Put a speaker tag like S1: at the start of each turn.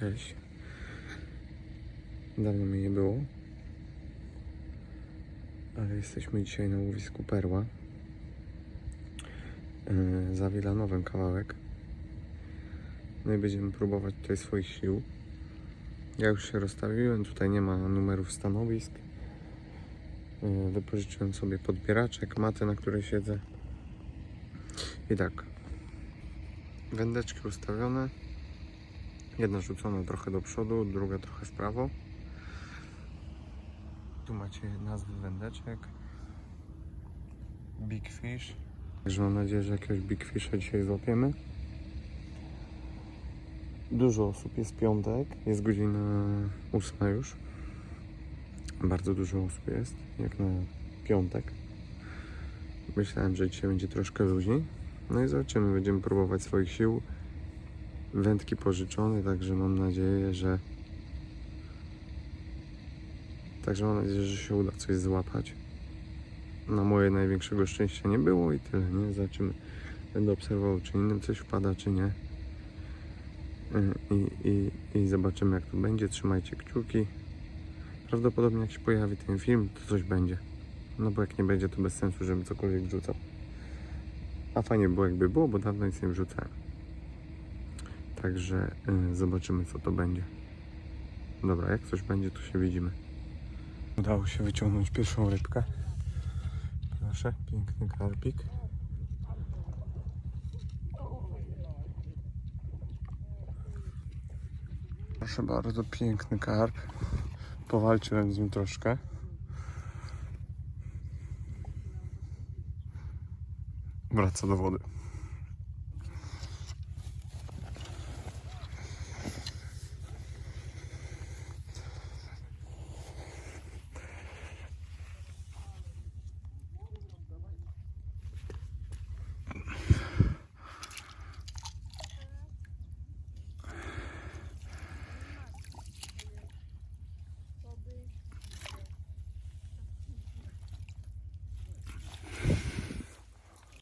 S1: Cześć. Dawno mnie nie było. Ale jesteśmy dzisiaj na łowisku Perła. Yy, za Wilanowem kawałek. No i będziemy próbować tutaj swoich sił. Ja już się rozstawiłem, tutaj nie ma numerów stanowisk. Yy, wypożyczyłem sobie podbieraczek, matę, na której siedzę. I tak. Wędeczki ustawione. Jedna rzucona trochę do przodu, druga trochę w prawo. Tu macie nazwy wędeczek. Big Fish. Także mam nadzieję, że jakiegoś Big Fisha dzisiaj złapiemy. Dużo osób jest piątek, jest godzina ósma już. Bardzo dużo osób jest, jak na piątek. Myślałem, że dzisiaj będzie troszkę luźniej. No i zobaczymy, będziemy próbować swoich sił wędki pożyczone, także mam nadzieję, że także mam nadzieję, że się uda coś złapać. Na moje największego szczęścia nie było i tyle, nie? Zobaczymy. Będę obserwował, czy innym coś wpada, czy nie. Yy, I, i, I zobaczymy, jak to będzie. Trzymajcie kciuki. Prawdopodobnie, jak się pojawi ten film, to coś będzie. No bo jak nie będzie, to bez sensu, żebym cokolwiek wrzucał. A fajnie było, jakby było, bo dawno nic nie wrzucałem. Także y, zobaczymy, co to będzie. Dobra, jak coś będzie, to się widzimy. Udało się wyciągnąć pierwszą rybkę. Proszę, piękny karpik. Proszę bardzo, piękny karp. Powalczyłem z nim troszkę. Wraca do wody.